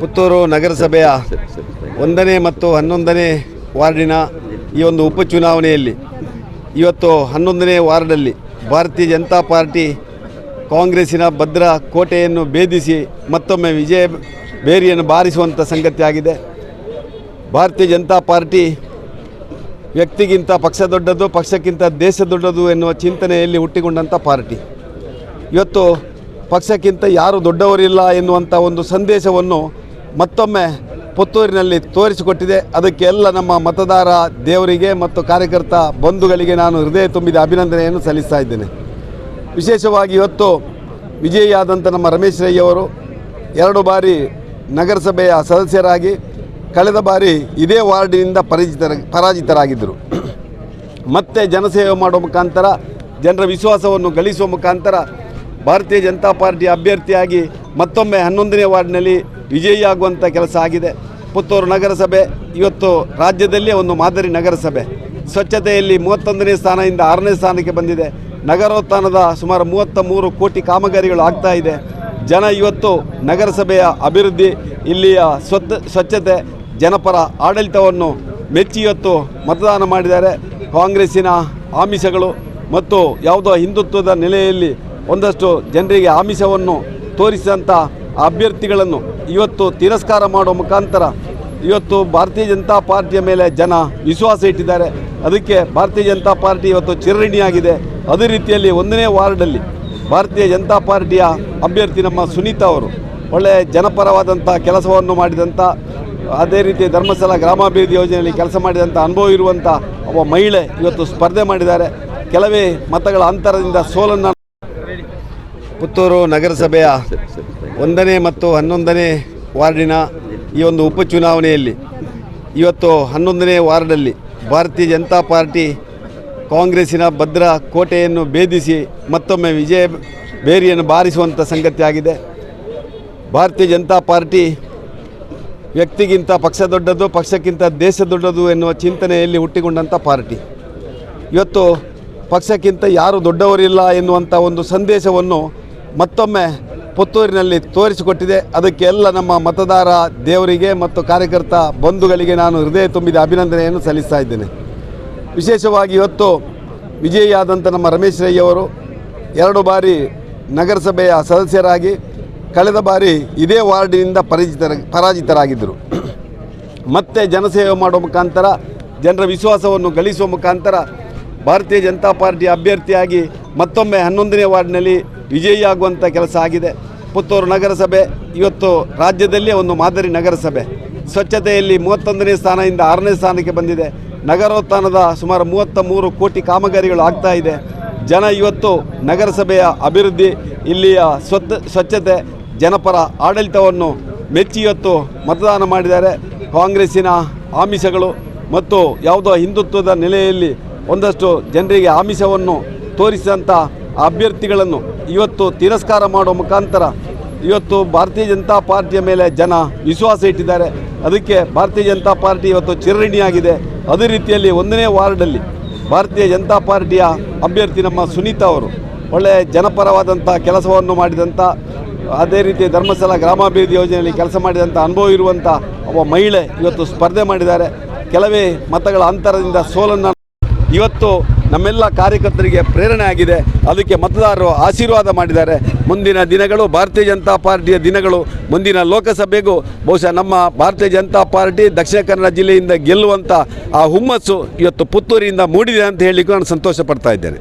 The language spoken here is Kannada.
ಪುತ್ತೂರು ನಗರಸಭೆಯ ಒಂದನೇ ಮತ್ತು ಹನ್ನೊಂದನೇ ವಾರ್ಡಿನ ಈ ಒಂದು ಉಪಚುನಾವಣೆಯಲ್ಲಿ ಇವತ್ತು ಹನ್ನೊಂದನೇ ವಾರ್ಡಲ್ಲಿ ಭಾರತೀಯ ಜನತಾ ಪಾರ್ಟಿ ಕಾಂಗ್ರೆಸ್ಸಿನ ಭದ್ರ ಕೋಟೆಯನ್ನು ಭೇದಿಸಿ ಮತ್ತೊಮ್ಮೆ ವಿಜಯ ಬೇರಿಯನ್ನು ಬಾರಿಸುವಂಥ ಸಂಗತಿಯಾಗಿದೆ ಭಾರತೀಯ ಜನತಾ ಪಾರ್ಟಿ ವ್ಯಕ್ತಿಗಿಂತ ಪಕ್ಷ ದೊಡ್ಡದು, ಪಕ್ಷಕ್ಕಿಂತ ದೇಶ ದೊಡ್ಡದು ಎನ್ನುವ ಚಿಂತನೆಯಲ್ಲಿ ಹುಟ್ಟಿಕೊಂಡಂಥ ಪಾರ್ಟಿ. ಇವತ್ತು ಪಕ್ಷಕ್ಕಿಂತ ಯಾರು ದೊಡ್ಡವರಿಲ್ಲ ಎನ್ನುವಂಥ ಒಂದು ಸಂದೇಶವನ್ನು ಮತ್ತೊಮ್ಮೆ ಪುತ್ತೂರಿನಲ್ಲಿ ತೋರಿಸಿಕೊಟ್ಟಿದೆ. ಅದಕ್ಕೆ ಎಲ್ಲ ನಮ್ಮ ಮತದಾರ ದೇವರಿಗೆ ಮತ್ತು ಕಾರ್ಯಕರ್ತ ಬಂಧುಗಳಿಗೆ ನಾನು ಹೃದಯ ತುಂಬಿದ ಅಭಿನಂದನೆಯನ್ನು ಸಲ್ಲಿಸ್ತಾ ಇದ್ದೇನೆ. ವಿಶೇಷವಾಗಿ ಇವತ್ತು ವಿಜಯಿಯಾದಂಥ ನಮ್ಮ ರಮೇಶ್ ರೈ ಅವರು ಎರಡು ಬಾರಿ ನಗರಸಭೆಯ ಸದಸ್ಯರಾಗಿ, ಕಳೆದ ಬಾರಿ ಇದೇ ವಾರ್ಡಿನಿಂದ ಪರಿಚಿತರ, ಪರಾಜಿತರಾಗಿದ್ದರು. ಮತ್ತೆ ಜನಸೇವೆ ಮಾಡುವ ಮುಖಾಂತರ, ಜನರ ವಿಶ್ವಾಸವನ್ನು ಗಳಿಸುವ ಮುಖಾಂತರ ಭಾರತೀಯ ಜನತಾ ಪಾರ್ಟಿ ಅಭ್ಯರ್ಥಿಯಾಗಿ ಮತ್ತೊಮ್ಮೆ ಹನ್ನೊಂದನೇ ವಾರ್ಡ್ನಲ್ಲಿ ವಿಜಯಿಯಾಗುವಂಥ ಕೆಲಸ ಆಗಿದೆ. ಪುತ್ತೂರು ನಗರಸಭೆ, ಇವತ್ತು ರಾಜ್ಯದಲ್ಲೇ ಒಂದು ಮಾದರಿ ನಗರಸಭೆ. ಸ್ವಚ್ಛತೆಯಲ್ಲಿ ಮೂವತ್ತೊಂದನೇ ಸ್ಥಾನದಿಂದ ಆರನೇ ಸ್ಥಾನಕ್ಕೆ ಬಂದಿದೆ. ನಗರೋತ್ಥಾನದ ಸುಮಾರು ಮೂವತ್ತ ಮೂರು ಕೋಟಿ ಕಾಮಗಾರಿಗಳು ಆಗ್ತಾ ಇದೆ. ಜನ ಇವತ್ತು ನಗರಸಭೆಯ ಅಭಿವೃದ್ಧಿ, ಇಲ್ಲಿಯ ಸ್ವತ್, ಸ್ವಚ್ಛತೆ, ಜನಪರ ಆಡಳಿತವನ್ನು ಮೆಚ್ಚಿ ಇವತ್ತು ಮತದಾನ ಮಾಡಿದ್ದಾರೆ. ಕಾಂಗ್ರೆಸ್ಸಿನ ಆಮಿಷಗಳು ಮತ್ತು ಯಾವುದೋ ಹಿಂದುತ್ವದ ನೆಲೆಯಲ್ಲಿ ಒಂದಷ್ಟು ಜನರಿಗೆ ಆಮಿಷವನ್ನು ತೋರಿಸಿದಂಥ ಅಭ್ಯರ್ಥಿಗಳನ್ನು ಇವತ್ತು ತಿರಸ್ಕಾರ ಮಾಡುವ ಮುಖಾಂತರ ಇವತ್ತು ಭಾರತೀಯ ಜನತಾ ಪಾರ್ಟಿಯ ಮೇಲೆ ಜನ ವಿಶ್ವಾಸ ಇಟ್ಟಿದ್ದಾರೆ. ಅದಕ್ಕೆ ಭಾರತೀಯ ಜನತಾ ಪಾರ್ಟಿ ಇವತ್ತು ಚಿರಣಿಯಾಗಿದೆ ಅದೇ ರೀತಿಯಲ್ಲಿ ಒಂದನೇ ವಾರ್ಡಲ್ಲಿ ಭಾರತೀಯ ಜನತಾ ಪಾರ್ಟಿಯ ಅಭ್ಯರ್ಥಿ ನಮ್ಮ ಸುನೀತಾ ಅವರು ಒಳ್ಳೆಯ ಜನಪರವಾದಂಥ ಕೆಲಸವನ್ನು ಮಾಡಿದಂಥ ಅದೇ ರೀತಿ ಧರ್ಮಸ್ಥಳ ಗ್ರಾಮಾಭಿವೃದ್ಧಿ ಯೋಜನೆಯಲ್ಲಿ ಕೆಲಸ ಮಾಡಿದಂಥ ಅನುಭವ ಇರುವಂಥ ಒಬ್ಬ ಮಹಿಳೆ ಇವತ್ತು ಸ್ಪರ್ಧೆ ಮಾಡಿದ್ದಾರೆ. ಕೆಲವೇ ಮತಗಳ ಅಂತರದಿಂದ ಸೋಲನ್ನು ಪುತ್ತೂರು ನಗರಸಭೆಯ ಒಂದನೇ ಮತ್ತು ಹನ್ನೊಂದನೇ ವಾರ್ಡಿನ ಈ ಒಂದು ಉಪಚುನಾವಣೆಯಲ್ಲಿ ಇವತ್ತು ಹನ್ನೊಂದನೇ ವಾರ್ಡಲ್ಲಿ ಭಾರತೀಯ ಜನತಾ ಪಾರ್ಟಿ ಕಾಂಗ್ರೆಸ್ಸಿನ ಭದ್ರ ಕೋಟೆಯನ್ನು ಭೇದಿಸಿ ಮತ್ತೊಮ್ಮೆ ವಿಜಯ ಬೇರಿಯನ್ನು ಬಾರಿಸುವಂಥ ಸಂಗತಿ ಆಗಿದೆ. ಭಾರತೀಯ ಜನತಾ ಪಾರ್ಟಿ ವ್ಯಕ್ತಿಗಿಂತ ಪಕ್ಷ ದೊಡ್ಡದು, ಪಕ್ಷಕ್ಕಿಂತ ದೇಶ ದೊಡ್ಡದು ಎನ್ನುವ ಚಿಂತನೆಯಲ್ಲಿ ಹುಟ್ಟಿಕೊಂಡಂಥ ಪಾರ್ಟಿ. ಇವತ್ತು ಪಕ್ಷಕ್ಕಿಂತ ಯಾರು ದೊಡ್ಡವರಿಲ್ಲ ಎನ್ನುವಂಥ ಒಂದು ಸಂದೇಶವನ್ನು ಮತ್ತೊಮ್ಮೆ ಪುತ್ತೂರಿನಲ್ಲಿ ತೋರಿಸಿಕೊಟ್ಟಿದೆ. ಅದಕ್ಕೆ ಎಲ್ಲ ನಮ್ಮ ಮತದಾರ ದೇವರಿಗೆ ಮತ್ತು ಕಾರ್ಯಕರ್ತ ಬಂಧುಗಳಿಗೆ ನಾನು ಹೃದಯ ತುಂಬಿದ ಅಭಿನಂದನೆಯನ್ನು ಸಲ್ಲಿಸ್ತಾ ಇದ್ದೇನೆ. ವಿಶೇಷವಾಗಿ ಇವತ್ತು ವಿಜಯಿಯಾದಂಥ ನಮ್ಮ ರಮೇಶ್ ರೈ ಅವರು ಎರಡು ಬಾರಿ ನಗರಸಭೆಯ ಸದಸ್ಯರಾಗಿ, ಕಳೆದ ಬಾರಿ ಇದೇ ವಾರ್ಡಿನಿಂದ ಪರಿಚಿತರ, ಪರಾಜಿತರಾಗಿದ್ದರು. ಮತ್ತೆ ಜನಸೇವೆ ಮಾಡುವ ಮುಖಾಂತರ, ಜನರ ವಿಶ್ವಾಸವನ್ನು ಗಳಿಸುವ ಮುಖಾಂತರ ಭಾರತೀಯ ಜನತಾ ಪಾರ್ಟಿ ಅಭ್ಯರ್ಥಿಯಾಗಿ ಮತ್ತೊಮ್ಮೆ ಹನ್ನೊಂದನೇ ವಾರ್ಡ್ನಲ್ಲಿ ವಿಜಯಿಯಾಗುವಂಥ ಕೆಲಸ ಆಗಿದೆ. ಪುತ್ತೂರು ನಗರಸಭೆ, ಇವತ್ತು ರಾಜ್ಯದಲ್ಲೇ ಒಂದು ಮಾದರಿ ನಗರಸಭೆ. ಸ್ವಚ್ಛತೆಯಲ್ಲಿ ಮೂವತ್ತೊಂದನೇ ಸ್ಥಾನದಿಂದ ಆರನೇ ಸ್ಥಾನಕ್ಕೆ ಬಂದಿದೆ. ನಗರೋತ್ಥಾನದ ಸುಮಾರು ಮೂವತ್ತ ಮೂರು ಕೋಟಿ ಕಾಮಗಾರಿಗಳು ಆಗ್ತಾ ಇದೆ. ಜನ ಇವತ್ತು ನಗರಸಭೆಯ ಅಭಿವೃದ್ಧಿ, ಇಲ್ಲಿಯ ಸ್ವತ್, ಸ್ವಚ್ಛತೆ, ಜನಪರ ಆಡಳಿತವನ್ನು ಮೆಚ್ಚಿ ಇವತ್ತು ಮತದಾನ ಮಾಡಿದ್ದಾರೆ. ಕಾಂಗ್ರೆಸ್ಸಿನ ಆಮಿಷಗಳು ಮತ್ತು ಯಾವುದೋ ಹಿಂದುತ್ವದ ನೆಲೆಯಲ್ಲಿ ಒಂದಷ್ಟು ಜನರಿಗೆ ಆಮಿಷವನ್ನು ತೋರಿಸಿದಂಥ ಅಭ್ಯರ್ಥಿಗಳನ್ನು ಇವತ್ತು ತಿರಸ್ಕಾರ ಮಾಡುವ ಮುಖಾಂತರ ಇವತ್ತು ಭಾರತೀಯ ಜನತಾ ಪಾರ್ಟಿಯ ಮೇಲೆ ಜನ ವಿಶ್ವಾಸ ಇಟ್ಟಿದ್ದಾರೆ. ಅದಕ್ಕೆ ಭಾರತೀಯ ಜನತಾ ಪಾರ್ಟಿ ಇವತ್ತು ಚಿರಣಿಯಾಗಿದೆ ಅದೇ ರೀತಿಯಲ್ಲಿ ಒಂದನೇ ವಾರ್ಡಲ್ಲಿ ಭಾರತೀಯ ಜನತಾ ಪಾರ್ಟಿಯ ಅಭ್ಯರ್ಥಿ ನಮ್ಮ ಸುನೀತಾ ಅವರು ಒಳ್ಳೆಯ ಜನಪರವಾದಂಥ ಕೆಲಸವನ್ನು ಮಾಡಿದಂಥ ಅದೇ ರೀತಿ ಧರ್ಮಸ್ಥಳ ಗ್ರಾಮಾಭಿವೃದ್ಧಿ ಯೋಜನೆಯಲ್ಲಿ ಕೆಲಸ ಮಾಡಿದಂಥ ಅನುಭವ ಇರುವಂಥ ಒಬ್ಬ ಮಹಿಳೆ ಇವತ್ತು ಸ್ಪರ್ಧೆ ಮಾಡಿದ್ದಾರೆ. ಕೆಲವೇ ಮತಗಳ ಅಂತರದಿಂದ ಸೋಲನ್ನು ಇವತ್ತು ನಮ್ಮೆಲ್ಲ ಕಾರ್ಯಕರ್ತರಿಗೆ ಪ್ರೇರಣೆ ಆಗಿದೆ. ಅದಕ್ಕೆ ಮತದಾರರು ಆಶೀರ್ವಾದ ಮಾಡಿದ್ದಾರೆ. ಮುಂದಿನ ದಿನಗಳು ಭಾರತೀಯ ಜನತಾ ಪಾರ್ಟಿಯ ದಿನಗಳು. ಮುಂದಿನ ಲೋಕಸಭೆಗೂ ಬಹುಶಃ ನಮ್ಮ ಭಾರತೀಯ ಜನತಾ ಪಾರ್ಟಿ ದಕ್ಷಿಣ ಕನ್ನಡ ಜಿಲ್ಲೆಯಿಂದ ಗೆಲ್ಲುವಂಥ ಆ ಹುಮ್ಮಸ್ಸು ಇವತ್ತು ಪುತ್ತೂರಿಯಿಂದ ಮೂಡಿದೆ ಅಂತ ಹೇಳಲಿಕ್ಕೂ ನಾನು ಸಂತೋಷ ಪಡ್ತಾ ಇದ್ದೇನೆ.